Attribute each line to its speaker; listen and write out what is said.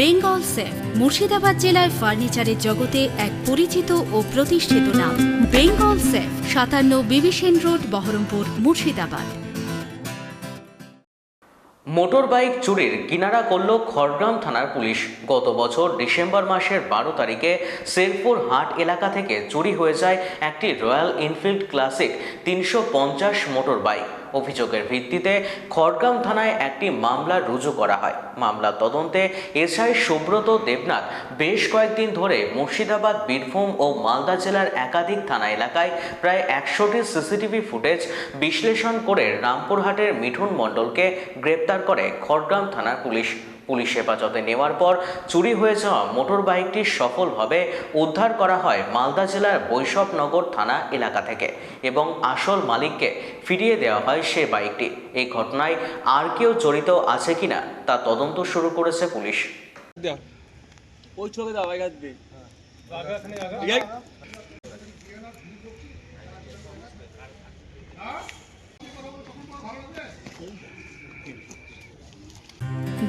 Speaker 1: Bengal safe, Murshidabad জেলায় ফার্নিচারের জগতে এক পরিচিত ও প্রতিষ্ঠিত নাম। বেঙ্গল সেফ, সাতান্ন Bibisen road, Baharampur, Murshidabad.
Speaker 2: Motor bike চুরির কিনারা করল খড়গ্রাম থানার পুলিশ। গত বছর ডিসেম্বর মাসের বারো তারিখে শেরপুর হাট এলাকা থেকে চুরি হয়ে যায় একটি রয়্যাল এনফিল্ড ক্লাসিক তিনশো পঞ্চাশ মোটর বাইক অভিযোগের ভিত্তিতে খড়গ্রাম থানায় একটি মামলা রুজু করা হয়। মামলা তদন্তে এসআই সুব্রত দেবনাথ বেশ কয়েকদিন ধরে মুর্শিদাবাদ, বীরভূম ও মালদা জেলার একাধিক থানা এলাকায় প্রায় একশোটি সিসিটিভি ফুটেজ বিশ্লেষণ করে রামপুরহাটের মিঠুন মণ্ডলকে গ্রেপ্তার করে খড়গ্রাম থানার পুলিশ। পুলিশ হেফাজতে নেওয়ার পর চুরি হয়ে যাওয়া মোটর বাইকটি সফলভাবে উদ্ধার করা হয় মালদা জেলার বৈশবনগর থানা এলাকা থেকে এবং আসল মালিককে ফিরিয়ে দেওয়া হয় সে বাইকটি। এই ঘটনায় আর কেউ জড়িত আছে কিনা তা তদন্ত শুরু করেছে পুলিশ।
Speaker 3: ওই ছবি দাও ঠিক আছে